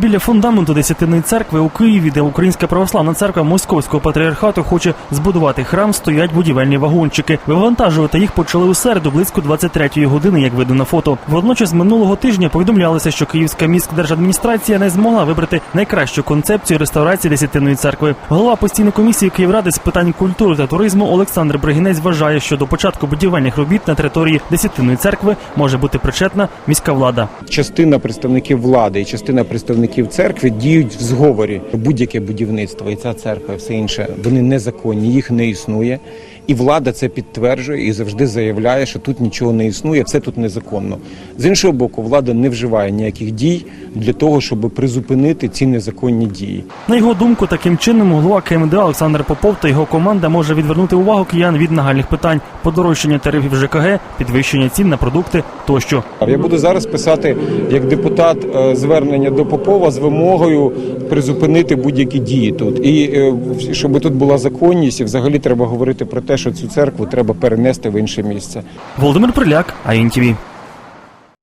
Біля фундаменту Десятинної церкви у Києві, де Українська православна церква Московського патріархату хоче збудувати храм, стоять будівельні вагончики. Вивантажувати їх почали у середу близько 23-ї години, як видно на фото. Водночас минулого тижня повідомлялося, що Київська міськдержадміністрація не змогла вибрати найкращу концепцію реставрації Десятинної церкви. Голова постійної комісії Київради з питань культури та туризму Олександр Бригінець вважає, що до початку будівельних робіт на території Десятинної церкви може бути причетна міська влада. Частина представників влади і частина представників церкви діють в зговорі. Будь-яке будівництво і ця церква, і все інше, вони незаконні, їх не існує. І влада це підтверджує і завжди заявляє, що тут нічого не існує, все тут незаконно. З іншого боку, влада не вживає ніяких дій для того, щоб призупинити ці незаконні дії. На його думку, таким чином голова КМДА Олександр Попов та його команда може відвернути увагу киян від нагальних питань подорожчання тарифів ЖКГ, підвищення цін на продукти тощо. Я буду зараз писати як депутат е, звернення до Попова з вимогою призупинити будь-які дії тут. І е, щоб тут була законність, і взагалі треба говорити про те, що цю церкву треба перенести в інше місце. Володимир Приляк, АІНТВ.